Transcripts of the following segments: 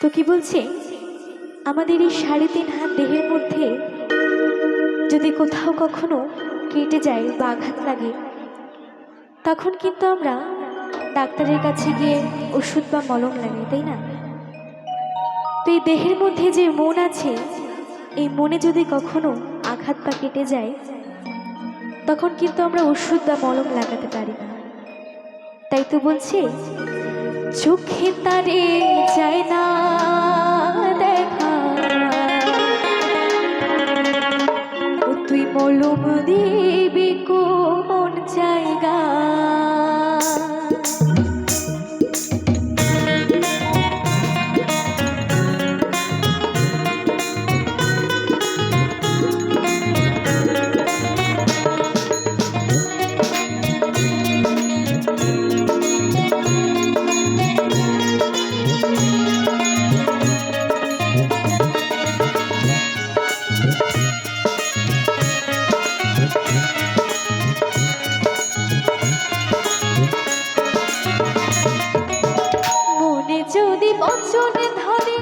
তো কি বলছে? আমাদের এই সাড়ে তিন হাত দেহের মধ্যে যদি কোথাও কখনো কেটে যায় বা আঘাত লাগে, তখন কিন্তু আমরা ডাক্তারের কাছে গিয়ে ওষুধ বা মলম লাগে তাই না? তো এই দেহের মধ্যে যে মন আছে, এই মনে যদি কখনো আঘাত বা কেটে যায়, তখন কিন্তু আমরা ওষুধ বা মলম লাগাতে পারি না। তাই তো বলছে চোখে তারে যায় না দেখা। তুই মলম দিবি কোন জায়গা বচনে ধরে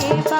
के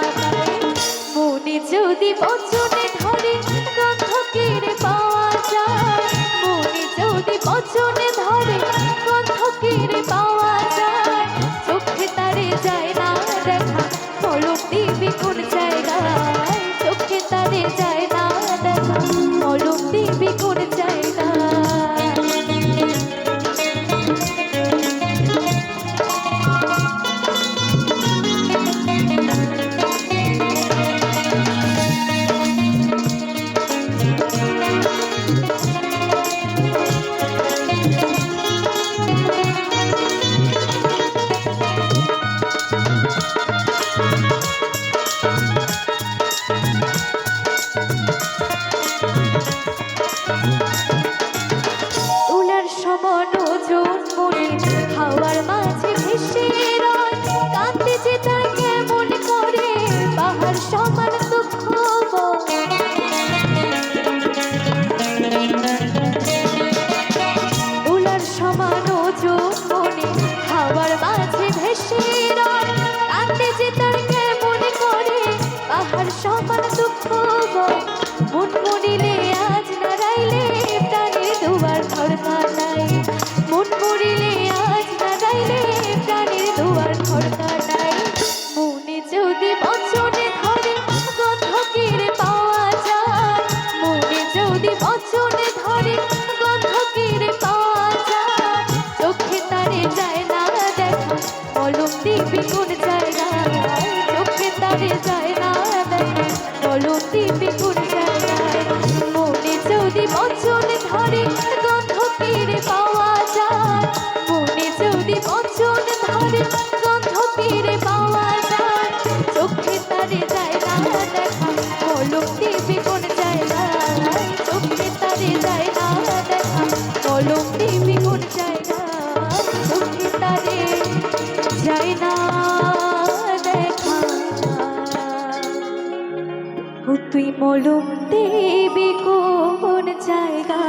দুঃখ মন মনিলে আজ নারাইলে প্রাণের দুয়ার ঘর কাটাই। মন মরিলে আজ নারাইলে প্রাণের দুয়ার ঘর কাটাই। মনে যদি বচনে ধরে গন্ধ কেড়ে পাওয়া যায়, মনে যদি বচনে ধরে গন্ধ কেড়ে পাওয়া যায় চোখে তারে যায় না দেখা। কোন জায়গায় মনে যদি বচন ধরে গন্ধ পাওয়া যায় মনে যদি বচন ধরে তুই মলুক দেবে কোন জায়গা?